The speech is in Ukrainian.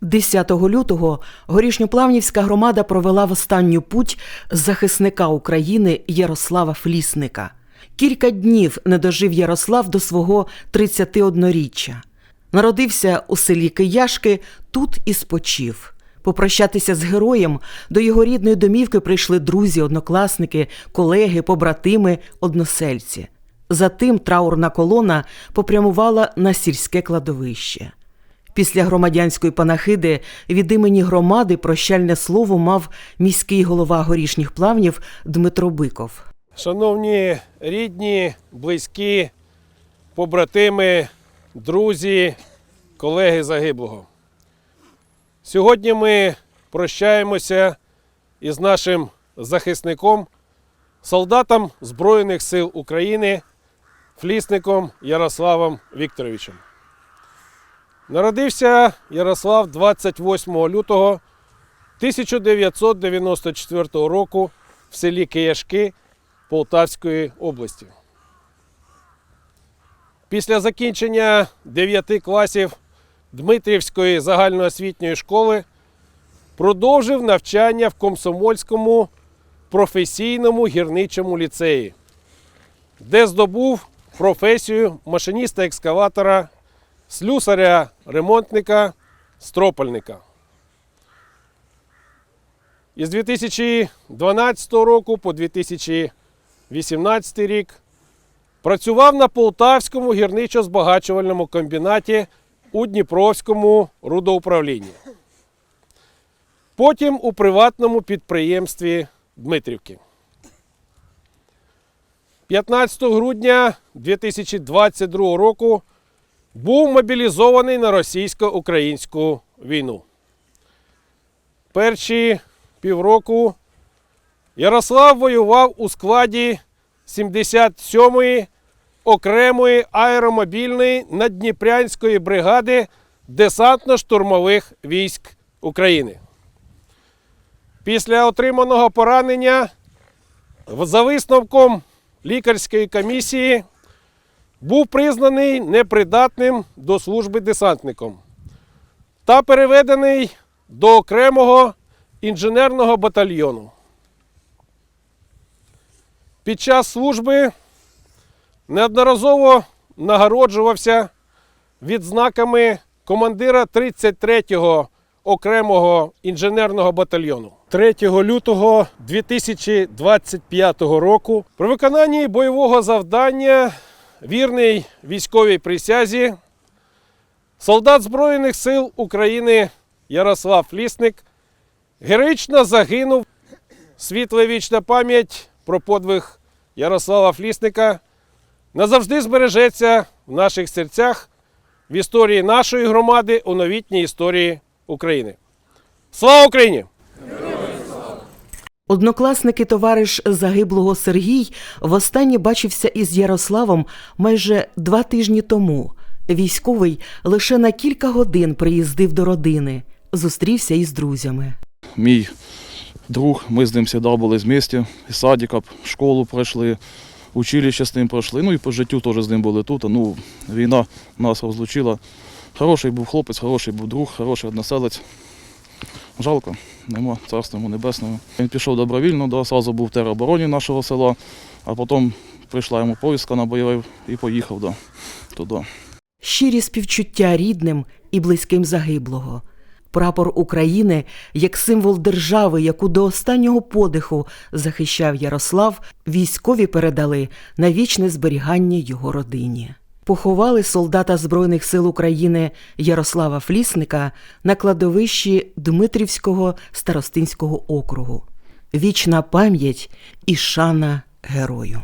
10 лютого горішньоплавнівська громада провела в останню путь захисника України Ярослава Флісника. Кілька днів не дожив Ярослав до свого 31-річчя. Народився у селі Кияшки, тут і спочив. Попрощатися з героєм до його рідної домівки прийшли друзі, однокласники, колеги, побратими, односельці. Затим траурна колона попрямувала на сільське кладовище. Після громадянської панахиди від імені громади прощальне слово мав міський голова горішніх плавнів Дмитро Биков. Шановні рідні, близькі, побратими, друзі, колеги загиблого. Сьогодні ми прощаємося із нашим захисником, солдатом Збройних сил України, флісником Ярославом Вікторовичем. Народився Ярослав 28 лютого 1994 року в селі Кияшки Полтавської області. Після закінчення 9 класів Дмитрівської загальноосвітньої школи продовжив навчання в Комсомольському професійному гірничому ліцеї, де здобув професію машиніста екскаватора, слюсаря, ремонтника, стропольника. Із 2012 року по 2018 рік працював на Полтавському гірничо-збагачувальному комбінаті у Дніпровському рудоуправлінні. Потім у приватному підприємстві Дмитрівки. 15 грудня 2022 року був мобілізований на російсько-українську війну. Перші півроку Ярослав воював у складі 77-ї окремої аеромобільної наддніпрянської бригади десантно-штурмових військ України. Після отриманого поранення за висновком лікарської комісії був признаний непридатним до служби десантником та переведений до окремого інженерного батальйону. Під час служби неодноразово нагороджувався відзнаками командира 33-го окремого інженерного батальйону. 3 лютого 2025 року при виконанні бойового завдання вірний військовій присязі солдат Збройних сил України Ярослав Лісник героїчно загинув. Світла вічна пам'ять про подвиг Ярослава Флісника назавжди збережеться в наших серцях в історії нашої громади у новітній історії України. Слава Україні! Однокласник і товариш загиблого Сергій востаннє бачився із Ярославом майже два тижні тому. Військовий лише на кілька годин приїздив до родини, зустрівся із друзями. мій друг, ми з ним завжди були з місті, з садика, школу пройшли, училище з ним пройшли, ну і по життю теж з ним були тут. Ну, війна нас розлучила. Хороший був хлопець, хороший був друг, хороший односелець. Жалко, нема царства йому небесного. Він пішов добровільно, да, сразу був в теробороні нашого села, а потім прийшла йому повістка на бойовий і поїхав да, туди. Щирі співчуття рідним і близьким загиблого. Прапор України як символ держави, яку до останнього подиху захищав Ярослав, військові передали на вічне зберігання його родині. Поховали солдата Збройних сил України Ярослава Флісника на кладовищі Дмитрівського старостинського округу. Вічна пам'ять і шана герою.